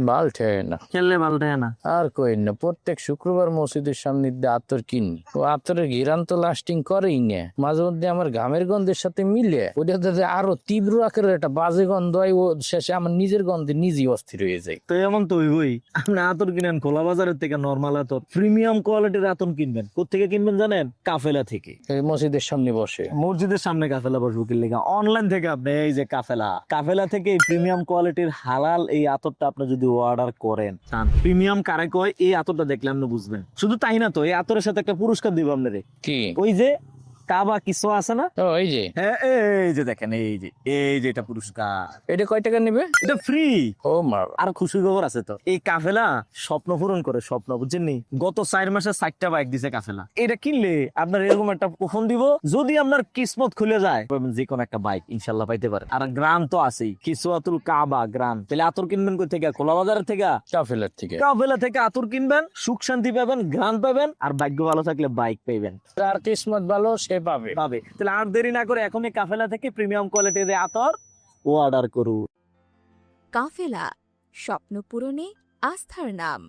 বাল ঠেয়ে না। খেললে ভালো থাকে না। আর কই না প্রত্যেক শুক্রবার মসজিদের সামনে আতর কিনি। ও আতরের ঘিরান তো লাস্টিং করেই না। মাঝে মধ্যে আমার ঘামের গন্ধের সাথে মিলে ওটা যাতে আরও তীব্র আকারের একটা বাজে গন্ধ হয় ও শেষে আমার নিজের গন্ধে নিজেই অস্থির হয়ে যায়। তো এমন তো হইবই। আপনি আতর কিনেন খোলা বাজারের থেকে নর্মাল আতর। প্রিমিয়াম কোয়ালিটির আতর কিনবেন। কোথেকে কিনবেন জানেন? কাফেলা থেকে। মসজিদের সামনে বসে। মসজিদের সামনে কাফেলা বসবো কি লেখা অনলাইন থেকে আপনি এই যে কাফেলা। কাফেলা থেকে প্রিমিয়াম কোয়ালিটির হালাল এই আতরটা আপনি যদি অর্ডার করেন। প্রিমিয়াম কারে কয়? এই আতরটা দেখলে আপনি বুঝবেন। শুধু তাই না তো এই আতরের সাথে একটা পুরস্কার দিব আপনাদের কি? ওই যে কাবা কিছু আছে না? ও এই যে। হ্যাঁ এই যে দেখেন এই যে এই যে এটা পুরস্কার। এটা কয় টাকা নেবে? এটা ফ্রি ও মা। আর খুশি খবর আছে তো। এই কাফেলা স্বপ্ন পূরণ করে স্বপ্ন বুঝছেন নি? গত চার মাসে চারটা বাইক দিছে কাফেলা। এটা কিনলে আপনার এরকম একটা কুপন দিব যদি আপনার কিসমত খুলে যায় যে কোনো একটা বাইক ইনশাল্লাহ পাইতে পারে। আর গ্রাম তো আছেই। কিছু আতুল কাবা গ্রাম। তাহলে আতর কিনবেন কই থেকে? খোলা বাজারের থেকে? কাফেলার থেকে। কাফেলা থেকে আতর কিনবেন সুখ শান্তি পাবেন গ্রাম পাবেন আর ভাগ্য ভালো থাকলে বাইক পাইবেন। আর কিসমত ভালো সে পাবে। পাবে। তাহলে আর দেরি না করে এখনই কাফেলা থেকে প্রিমিয়াম কোয়ালিটির আতর ও অর্ডার করুন। কাফেলা স্বপ্ন পূরণে আস্থার নাম।